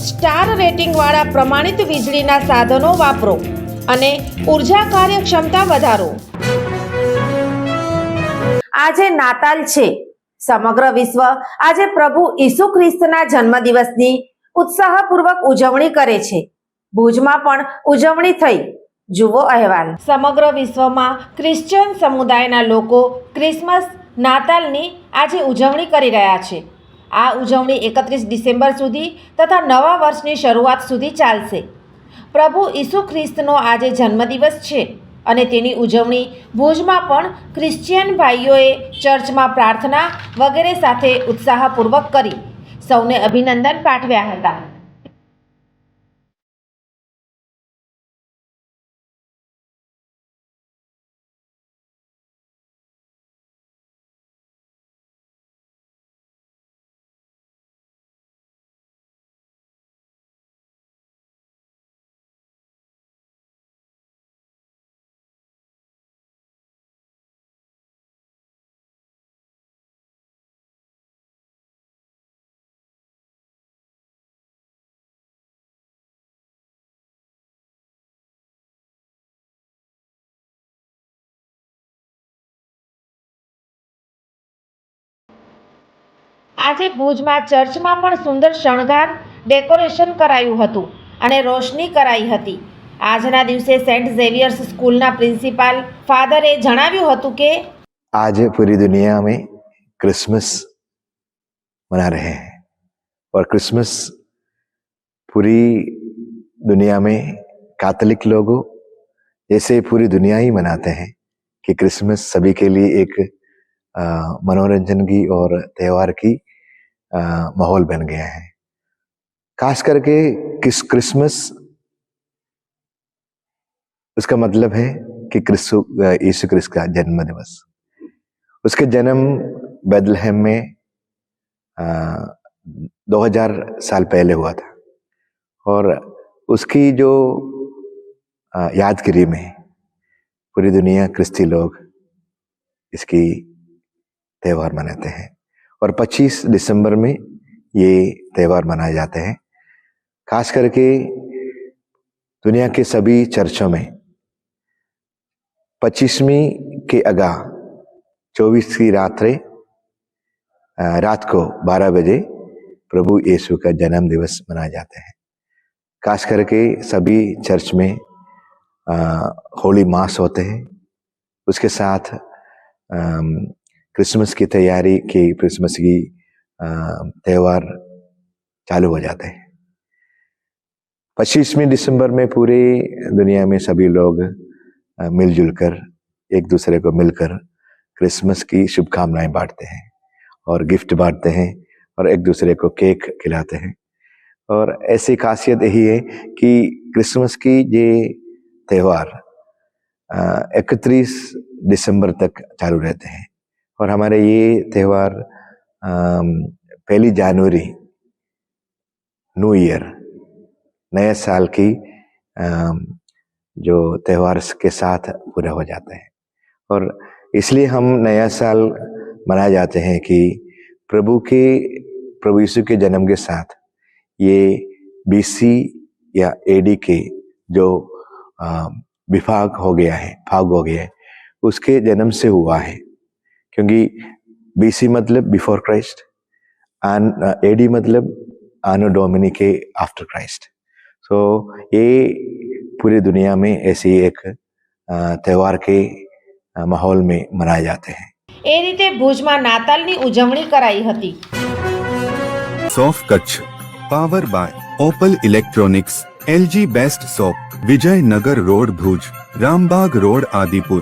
Star રેટિંગવાળા પ્રમાણિત વીજળીના સાધનો વાપરો અને ઊર્જા કાર્યક્ષમતા વધારો. આજે નાતાલ છે. સમગ્ર વિશ્વ આજે પ્રભુ ઈસુ ખ્રિસ્તના જન્મદિવસની ઉત્સાહપૂર્વક ઉજવણી કરે છે. ભુજમાં પણ ઉજવણી થઈ. જુઓ અહેવાલ. સમગ્ર વિશ્વમાં ક્રિશ્ચિયન સમુદાયના લોકો ક્રિસમસ, નાતાલની આજે ઉજવણી કરી રહ્યા છે. આ ઉજવણી એકત્રીસ ડિસેમ્બર સુધી તથા નવા વર્ષની શરૂઆત સુધી ચાલશે. પ્રભુ ઈસુ ખ્રિસ્તનો આજે જન્મદિવસ છે અને તેની ઉજવણી ભુજમાં પણ ક્રિશ્ચિયન ભાઈઓએ ચર્ચમાં પ્રાર્થના વગેરે સાથે ઉત્સાહપૂર્વક કરી. સૌને અભિનંદન પાઠવ્યા હતા. આજે ભુજમાં ચર્ચમાં પણ સુંદર શણગાર ડેકોરેશન કરાયું હતું અને રોશની કરાઈ હતી આજના દિવસે સેન્ટ ઝેવિયર્સ સ્કૂલના પ્રિન્સિપાલ ફાધરે જણાવ્યું હતું કે आज पूरी दुनिया में क्रिसमस मना रहे हैं और क्रिसमस पूरी दुनिया में कैथोलिक लोगों जैसे पूरी दुनिया ही मनाते हैं कि क्रिसमस सभी के लिए एक अ, मनोरंजन की और त्योहार की अ, माहौल बन गया है। खास करके किस क्रिसमस उसका मतलब है कि क्रिस्तु यीशु क्रिस्त का जन्म दिवस उसके जन्म बेदलहम में दो हज़ार साल पहले हुआ था। और उसकी जो यादगिरी में पूरी दुनिया क्रिस्ती लोग इसकी त्यौहार मनाते हैं। और 25 दिसंबर में ये त्यौहार मनाए जाते हैं। खास करके दुनिया के सभी चर्चों में पच्चीसवीं के अगा चौबीस की रात्रे रात को 12 बजे प्रभु यीशु का जन्म दिवस मनाए जाते हैं। खास करके सभी चर्च में होली मास होते हैं। उसके साथ क्रिसमस की तैयारी की, क्रिसमस की त्यौहार चालू हो जाते हैं। पच्चीसवीं दिसंबर में पूरी दुनिया में सभी लोग मिलजुल कर एक दूसरे को मिलकर क्रिसमस की शुभकामनाएँ बांटते हैं और गिफ्ट बांटते हैं और एक दूसरे को केक खिलाते हैं। और ऐसी खासियत यही है कि क्रिसमस की ये त्यौहार इकतीस दिसंबर तक चालू रहते हैं। और हमारे ये त्यौहार पहली जनवरी न्यू ईयर नए साल की जो त्यौहार के साथ पूरा हो जाता है। और इसलिए हम नया साल मनाए जाते हैं कि प्रभु के, प्रभु यीशु के जन्म के साथ ये बीसी या एडी के जो विभाग हो गया है, भाग हो गया है, उसके जन्म से हुआ है। क्योंकि बीसी मतलब बिफोर क्राइस्ट एंड एडी मतलब आनो डोमिनी के आफ्टर क्राइस्ट सो ये पूरी दुनिया में ऐसी एक अ, त्यौहार के अ, माहौल में मनाए जाते हैं એ રીતે ભુજમાં નાતાલની ઉજવણી કરાઈ હતી soft Kutch power by Opal electronics LG best soap Vijaynagar road Bhuj Rambag road Adipur